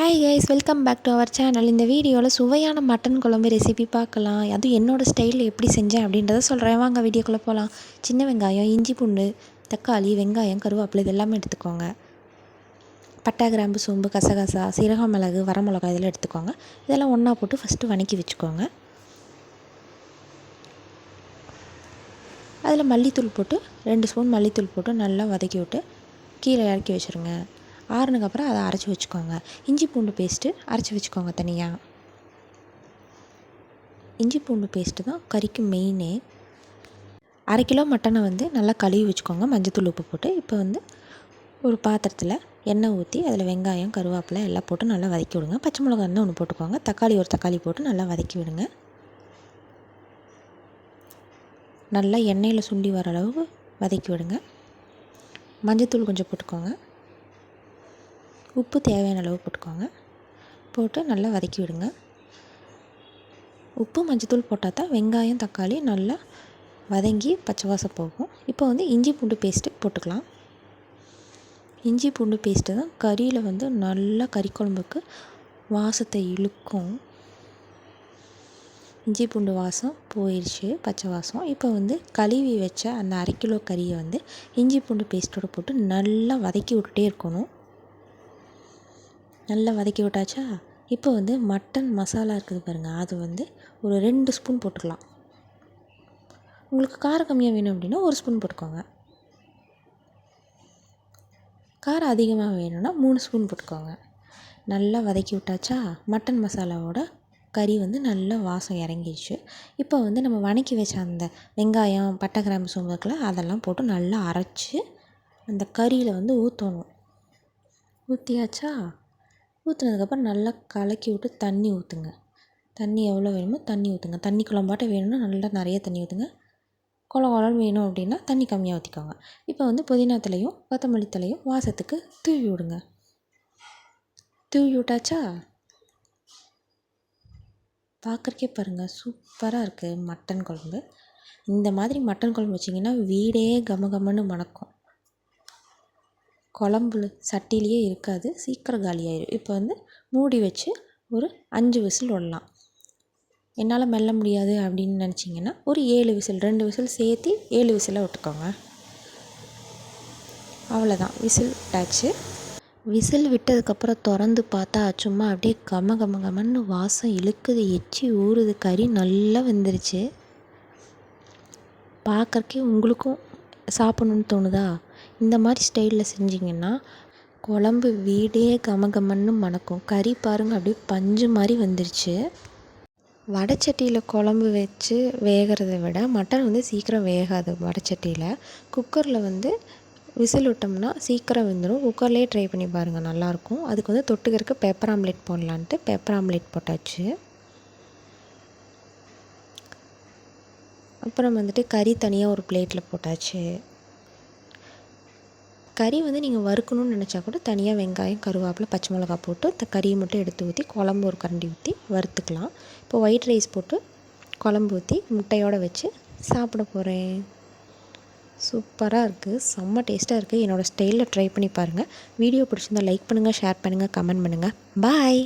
Hi guys welcome back to our channel இந்த வீடியோவில் சுவையான மட்டன் குழம்பு ரெசிபி பார்க்கலாம். அதுவும் என்னோடய ஸ்டைலில் எப்படி செஞ்சேன் அப்படின்றத சொல்கிறேன் வாங்க வீடியோக்குள்ளே போகலாம் சின்ன வெங்காயம் இஞ்சி பூண்டு தக்காளி வெங்காயம் கருவேப்பிலை இதெல்லாமே எடுத்துக்கோங்க. பட்டா கிராம்பு சோம்பு கசகசா சீரக மிளகு வரமிளகா இதெல்லாம் எடுத்துக்கோங்க. இதெல்லாம் ஒன்றா போட்டு ஃபஸ்ட்டு வணக்கி வச்சுக்கோங்க. அதில் மல்லித்தூள் போட்டு ரெண்டு ஸ்பூன் மல்லித்தூள் போட்டு நல்லா வதக்கி விட்டு கீழே இறக்கி வச்சுருங்க. ஆறுனதுக்கப்புறம் அதை அரைச்சி வச்சுக்கோங்க. இஞ்சி பூண்டு பேஸ்ட்டு அரைச்சி வச்சுக்கோங்க தனியாக இஞ்சி பூண்டு பேஸ்ட்டு தான் கறிக்கு மெயினே அரை கிலோ மட்டனை வந்து நல்லா கழுவி வச்சுக்கோங்க. மஞ்சத்தூள் உப்பு போட்டு இப்போ வந்து ஒரு பாத்திரத்தில் எண்ணெய் ஊற்றி அதில் வெங்காயம் கருவேப்பிலை எல்லாம் போட்டு நல்லா வதக்கி விடுங்க. பச்சை மிளகா இருந்தால் ஒன்று போட்டுக்கோங்க. தக்காளி ஒரு தக்காளி போட்டு நல்லா வதக்கி விடுங்க. நல்லா எண்ணெயில் சுண்டி வர அளவு வதக்கி விடுங்க. மஞ்சத்தூள் கொஞ்சம் போட்டுக்கோங்க. உப்பு தேவையான அளவு போட்டுக்கோங்க. போட்டு நல்லா வதக்கி விடுங்க. உப்பு மஞ்சத்தூள் போட்டால் தான் வெங்காயம் தக்காளி நல்லா வதங்கி பச்சை வாசம் போகும். இப்போ வந்து இஞ்சி பூண்டு பேஸ்ட்டு போட்டுக்கலாம். இஞ்சி பூண்டு பேஸ்ட்டு தான் கறியில் வந்து நல்லா கறி குழம்புக்கு வாசத்தை இழுக்கும். இஞ்சி பூண்டு வாசம் போயிடுச்சு பச்சை வாசம். இப்போ வந்து கழுவி வச்ச அந்த அரை கிலோ கறியை வந்து இஞ்சி பூண்டு பேஸ்ட்டோடு போட்டு நல்லா வதக்கி விட்டுட்டே இருக்கணும். நல்லா வதக்கி விட்டாச்சா? இப்போ வந்து மட்டன் மசாலா இருக்குது பாருங்கள் அது வந்து ஒரு ரெண்டு ஸ்பூன் போட்டுக்கலாம். உங்களுக்கு காரம் கம்மியாக வேணும் அப்படின்னா ஒரு ஸ்பூன் போட்டுக்கோங்க. காரம் அதிகமாக வேணும்னா மூணு ஸ்பூன் போட்டுக்கோங்க. நல்லா வதக்கி விட்டாச்சா? மட்டன் மசாலாவோட கறி வந்து நல்லா வாசம் இறங்கிடுச்சு. இப்போ வந்து நம்ம வணக்கி வச்ச அந்த வெங்காயம் பட்டை கிராம்பு சோம்புக்கில் அதெல்லாம் போட்டு நல்லா அரைச்சி அந்த கறியில் வந்து ஊற்றணும் ஊற்றியாச்சா ஊற்றுனதுக்கப்புறம் நல்லா கலக்கி விட்டு தண்ணி ஊற்றுங்க தண்ணி எவ்வளோ வேணுமோ தண்ணி ஊற்றுங்க தண்ணி குழம்பாட்ட வேணும்னா நல்லா நிறைய தண்ணி ஊற்றுங்க குழ குளம் வேணும் அப்படின்னா தண்ணி கம்மியாக ஊற்றிக்கோங்க இப்போ வந்து புதினா தலையும் கொத்தமல்லி தலையும் வாசத்துக்கு தூவி விடுங்க. தூவி விட்டாச்சா? பார்க்குறக்கே பாருங்கள் சூப்பராக இருக்குது மட்டன் குழம்பு. இந்த மாதிரி மட்டன் குழம்பு வச்சிங்கன்னா வீடே கம கமன்னு மணக்கும். குழம்பு சட்டிலேயே இருக்காது சீக்கிரம் காலியாயிடும் இப்போ வந்து மூடி வச்சு ஒரு அஞ்சு விசில் விடலாம். என்னால் மெல்ல முடியாது அப்படின்னு நினச்சிங்கன்னா ஒரு ஏழு விசில் ரெண்டு விசில் சேர்த்து ஏழு விசிலாக விட்டுக்கோங்க. அவ்வளோதான் விசில் விட்டாச்சு. விசில் விட்டதுக்கப்புறம் திறந்து பார்த்தா சும்மா அப்படியே கம கம கமன்னு வாசம் இழுக்குது எச்சி ஊறுது கறி நல்லா வெந்துருச்சு. பார்க்குறக்கே உங்களுக்கும் சாப்பிட்ணுன்னு தோணுதா? இந்த மாதிரி ஸ்டைலில் செஞ்சிங்கன்னா குழம்பு வீடே கமகமன்னு மணக்கும். கறி பாருங்கள் அப்படியே பஞ்சு மாதிரி வந்துருச்சு. வடைச்சட்டியில் குழம்பு வச்சு வேகிறத விட மட்டன் வந்து சீக்கிரம் வேகாது வடைச்சட்டியில் குக்கரில் வந்து விசில் விட்டோம்னா சீக்கிரம் வெந்துடும் குக்கர்லேயே ட்ரை பண்ணி பாருங்கள் நல்லாயிருக்கும் அதுக்கு வந்து தொட்டுக்கிறதுக்கு பெப்பர் ஆம்லேட் போடலான்ட்டு பெப்பர் ஆம்லேட் போட்டாச்சு. அப்புறம் வந்துட்டு கறி தனியாக ஒரு பிளேட்டில் போட்டாச்சு. கறி வந்து நீங்கள் வறுக்கணும்னு நினச்சா கூட தனியாக வெங்காயம் கருவேப்பிலை பச்சை மிளகா போட்டு இந்த கறியை மட்டும் எடுத்து ஊற்றி குழம்பு ஒரு கரண்டி ஊற்றி வறுத்துக்கலாம். இப்போ ஒயிட் ரைஸ் போட்டு குழம்பு ஊற்றி முட்டையோடு வச்சு சாப்பிட போகிறேன் சூப்பராக இருக்குது செம்ம டேஸ்ட்டாக இருக்குது என்னோடய ஸ்டைலில் ட்ரை பண்ணி பாருங்கள் வீடியோ பிடிச்சிருந்தால் லைக் பண்ணுங்கள் ஷேர் பண்ணுங்கள் கமெண்ட் பண்ணுங்கள் பாய்